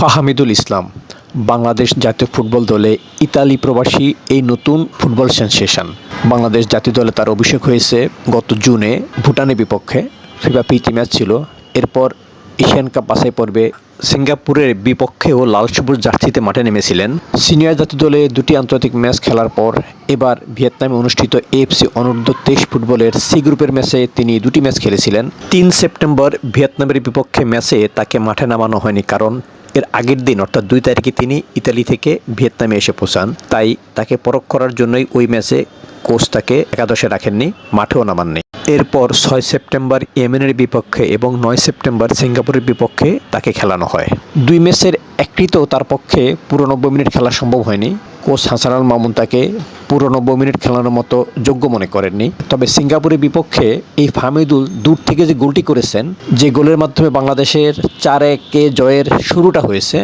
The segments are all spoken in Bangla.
ফাহামিদুল ইসলাম, বাংলাদেশ জাতীয় ফুটবল দলে ইতালি প্রবাসী, এই নতুন ফুটবল সেন্সেশন। বাংলাদেশ জাতীয় দলে তার অভিষেক হয়েছে গত জুনে ভুটানের বিপক্ষে। ফিফা প্রীতি ম্যাচ ছিল। এরপর এশিয়ান কাপ বাছাই পর্বে সিঙ্গাপুরের বিপক্ষেও লাল সবুজ জার্সিতে মাঠে নেমেছিলেন। সিনিয়র জাতীয় দলে দুটি আন্তর্জাতিক ম্যাচ খেলার পর এবার ভিয়েতনামে অনুষ্ঠিত এএফসি অনূর্ধ্ব তেইশ ফুটবলের সি গ্রুপের ম্যাচে তিনি দুটি ম্যাচ খেলেছিলেন। তিন সেপ্টেম্বর ভিয়েতনামের বিপক্ষে ম্যাচে তাকে মাঠে নামানো হয়নি কারণ এর আগের দিন, অর্থাৎ দুই তারিখে তিনি ইতালি থেকে ভিয়েতনামে এসে পৌঁছান। তাই তাকে পরখ করার জন্যই ওই ম্যাচে কোচ তাকে একাদশে রাখেননি, মাঠেও নামাননি। এরপর ছয় সেপ্টেম্বর ইয়েমেনের বিপক্ষে এবং নয় সেপ্টেম্বর সিঙ্গাপুরের বিপক্ষে তাকে খেলানো হয়। দুই ম্যাচের একটিতেও তার পক্ষে পুরো নব্বই মিনিট খেলা সম্ভব হয়নি। কোচ হাসান আল মামুন তাকে পুরো নব্বই মিনিট খেলানোর মতো যোগ্য মনে করেননি। তবে সিঙ্গাপুরের বিপক্ষে এই ফাহমিদুল দূর থেকে যে গোলটি করেছেন, যে গোলের মাধ্যমে বাংলাদেশের চার একে জয়ের শুরুটা হয়েছে,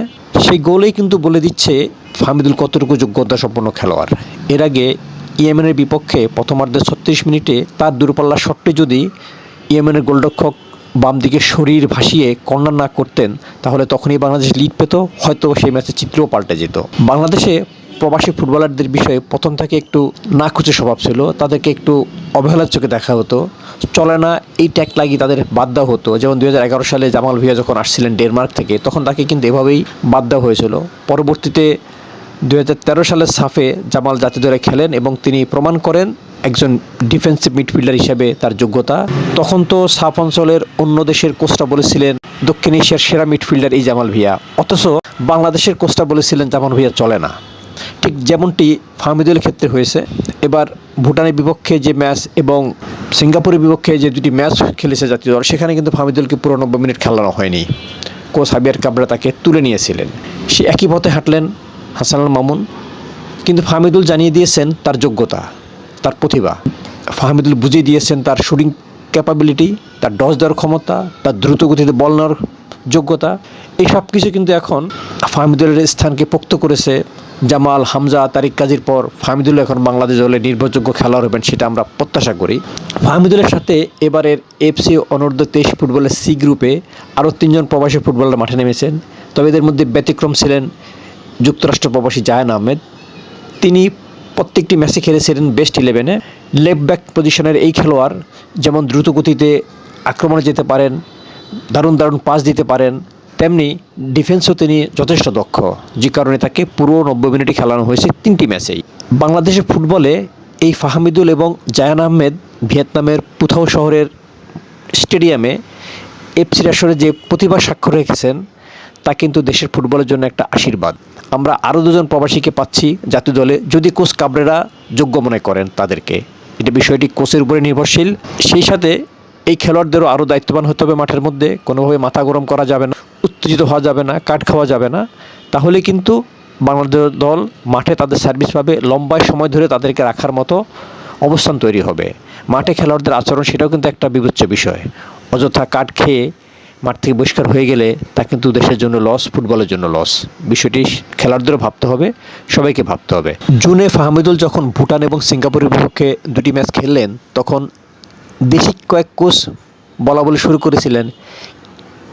সেই গোলেই কিন্তু বলে দিচ্ছে ফাহমিদুল কতটুকু যোগ্যতা সম্পন্ন খেলোয়াড়। এর আগে ইয়েমেনের বিপক্ষে প্রথমার্ধে ছত্রিশ মিনিটে তার দূরপাল্লা শটটি যদি ইয়েমেনের গোলরক্ষক বাম দিকে শরীর ভাসিয়ে কর্নার না করতেন, তাহলে তখনই বাংলাদেশ লিড পেত, হয়তো সেই ম্যাচের চিত্রও পাল্টে যেত। বাংলাদেশে প্রবাসী ফুটবলারদের বিষয়ে প্রথম থেকে একটু না খুঁজে স্বভাব ছিল, তাদেরকে একটু অবহেলার চোখে দেখা হতো। চলে না, এই ট্যাগ লাগিয়ে তাদের বাদ দেওয়া হতো। যেমন দু হাজার এগারো সালে জামাল ভিয়া যখন আসছিলেন ডেনমার্ক থেকে, তখন তাকে কিন্তু এভাবেই বাদ দেওয়া হয়েছিল। পরবর্তীতে দুই সালের সাফে জামাল জাতীয় দলে খেলেন এবং তিনি প্রমাণ করেন একজন ডিফেন্সিভ মিডফিল্ডার হিসেবে তার যোগ্যতা। তখন তো সাফ অঞ্চলের অন্য দেশের কোচটা বলেছিলেন, দক্ষিণ এশিয়ার সেরা মিডফিল্ডার এই জামাল ভিয়া। অথচ বাংলাদেশের কোচটা বলেছিলেন, জামাল ভিয়া চলে না। ঠিক যেমনটি ফাহমিদুলের ক্ষেত্রে হয়েছে। এবার ভুটানের বিপক্ষে যে ম্যাচ এবং সিঙ্গাপুরের বিপক্ষে যে দুটি ম্যাচ খেলেছে জাতীয় দল, সেখানে কিন্তু ফাহমিদুলকে পুরো নব্বই মিনিট খেলানো হয়নি। কোচ হাবিয়ার কাবরা তাকে তুলে নিয়েছিলেন। সে একই পথে হাঁটলেন হাসানুল মামুন। কিন্তু ফাহমিদুল জানিয়ে দিয়েছেন তার যোগ্যতা, তার প্রতিভা। ফাহমিদুল বুঝিয়ে দিয়েছেন তার শুটিং ক্যাপাবিলিটি তার ডস দেওয়ার ক্ষমতা, তার দ্রুত গতিতে বল নেওয়ার যোগ্যতা। এই সব কিছু কিন্তু এখন ফাহমিদুলের স্থানকে পোক্ত করেছে জামাল, হামজা, তারিক কাজীর পর ফাহমিদুল এখন বাংলাদেশ দলে নির্ভরযোগ্য খেলোয়াড় হবেন সেটা আমরা প্রত্যাশা করি। ফাহমিদুলের সাথে এবারের এফসি অনূর্ধ্ব তেইশ ফুটবলের সি গ্রুপে আরও তিনজন প্রবাসী ফুটবলার মাঠে নেমেছেন। তবে এদের মধ্যে ব্যতিক্রম ছিলেন যুক্তরাষ্ট্র প্রবাসী জায়ান আহমেদ। তিনি প্রত্যেকটি ম্যাচে খেলেছিলেন বেস্ট ইলেভেনে। লেফট ব্যাক পজিশনের এই খেলোয়াড় যেমন দ্রুত গতিতে আক্রমণে যেতে পারেন, দারুণ দারুণ পাস দিতে পারেন, তেমনি ডিফেন্সও তিনি যথেষ্ট দক্ষ, যে কারণে তাকে পুরো নব্বই মিনিটে খেলানো হয়েছে তিনটি ম্যাচেই। বাংলাদেশের ফুটবলে এই ফাহামিদুল এবং জায়ান আহমেদ ভিয়েতনামের পুথাও শহরের স্টেডিয়ামে এফসির আসরে যে প্রতিভা স্বাক্ষর রেখেছেন, তা কিন্তু দেশের ফুটবলের জন্য একটা আশীর্বাদ। আমরা আরও দুজন প্রবাসীকে পাচ্ছি জাতীয় দলে। যদি কোচ কাবরেরা যোগ্য মনে করেন তাদেরকে। এটা বিষয়টি কোচের উপরে নির্ভরশীল। সেই সাথে এই খেলোয়াড়দেরও আরও দায়িত্ববান হতে হবে মাঠের মধ্যে। কোনোভাবে মাথা গরম করা যাবে না, উত্তেজিত হওয়া যাবে না কাট খাওয়া যাবে না। তাহলে কিন্তু বাংলাদেশ দল মাঠে তাদের সার্ভিস পাবে লম্বা সময় ধরে তাদেরকে রাখার মতো অবস্থান তৈরি হবে। মাঠে খেলোয়াড়দের আচরণ সেটাও কিন্তু একটা বিবেচ্য বিষয়। অযথা কাট খেয়ে মাঠ থেকে বহিষ্কার হয়ে গেলে তা কিন্তু দেশের জন্য লস ফুটবলের জন্য লস বিষয়টি খেলোয়াড়দেরও ভাবতে হবে, সবাইকে ভাবতে হবে। জুনে ফাহমিদুল যখন ভুটান এবং সিঙ্গাপুরের বিপক্ষে দুটি ম্যাচ খেললেন, তখন দেশি কয়েক কোচ বলা বলে শুরু করেছিলেন,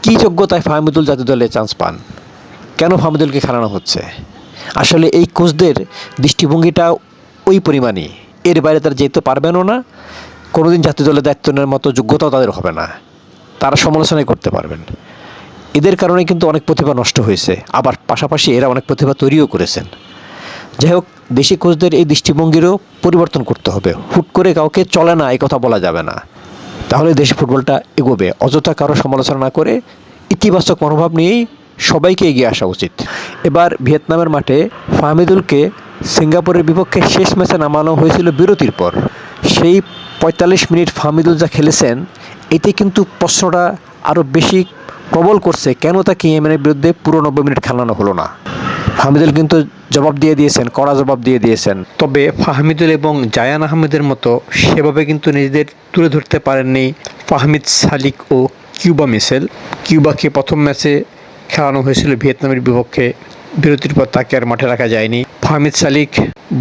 কী যোগ্যতায় ফাহমিদুল জাতীয় দলে চান্স পান? কেন ফাহমিদুলকে খেলানো হচ্ছে? আসলে এই কোচদের দৃষ্টিভঙ্গিটা ওই পরিমাণই। এর বাইরে তারা যেতে পারবেনও না, কোনোদিন জাতীয় দলের দায়িত্ব নেওয়ার মতো যোগ্যতাও তাদের হবে না। তারা সমালোচনাই করতে পারবেন। এদের কারণে কিন্তু অনেক প্রতিভা নষ্ট হয়েছে। আবার পাশাপাশি এরা অনেক প্রতিভা তৈরিও করেছেন। যাই হোক দেশি কোচদের এই দৃষ্টিভঙ্গিরও পরিবর্তন করতে হবে। হুট করে কাউকে চলে না, এই কথা বলা যাবে না। তাহলে দেশি ফুটবলটা এগোবে। অযথা কারও সমালোচনা না করে ইতিবাচক মনোভাব নিয়েই সবাইকে এগিয়ে আসা উচিত। এবার ভিয়েতনামের মাঠে ফাহমিদুলকে সিঙ্গাপুরের বিপক্ষে শেষ ম্যাচে নামানো হয়েছিল বিরতির পর। সেই পঁয়তাল্লিশ মিনিট ফাহমিদুল যা খেলেছেন, এতে কিন্তু প্রশ্নটা আরও বেশি প্রবল করছে। কেন তাকে ইয়েমেনের বিরুদ্ধে পুরো নব্বই মিনিট খেলানো হলো না? ফাহমিদুল কিন্তু জবাব দিয়ে দিয়েছেন, কড়া জবাব দিয়ে দিয়েছেন। তবে ফাহমিদুল এবং জায়ান আহমেদের মতো সেভাবে কিন্তু নিজেদের তুলে ধরতে পারেননি ফাহমিদ সালিক ও কিউবা মিসেল কিউবাকে প্রথম ম্যাচে খেলানো হয়েছিল ভিয়েতনামের বিপক্ষে, বিরতির পর তাকে আর মাঠে রাখা যায়নি। ফাহমিদ সালিক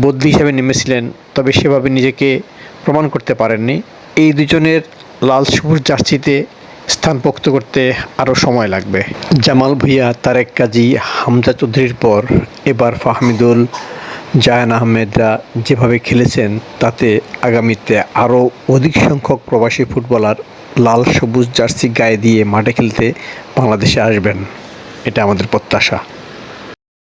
বদলি হিসেবে নেমেছিলেন, তবে সেভাবে নিজেকে প্রমাণ করতে পারেননি। এই দুজনের লাল সবুজ জার্সিতে স্থান পোক্ত করতে আরও সময় লাগবে। জামাল ভুঁইয়া, তারেক কাজী, হামজা চৌধুরীর পর এবার ফাহমিদুল, জায়ান আহমেদরা যেভাবে খেলেছেন, তাতে আগামীতে আরও অধিক সংখ্যক প্রবাসী ফুটবলার লাল সবুজ জার্সি গায়ে দিয়ে মাঠে খেলতে বাংলাদেশে আসবেন। এটা আমাদের প্রত্যাশা।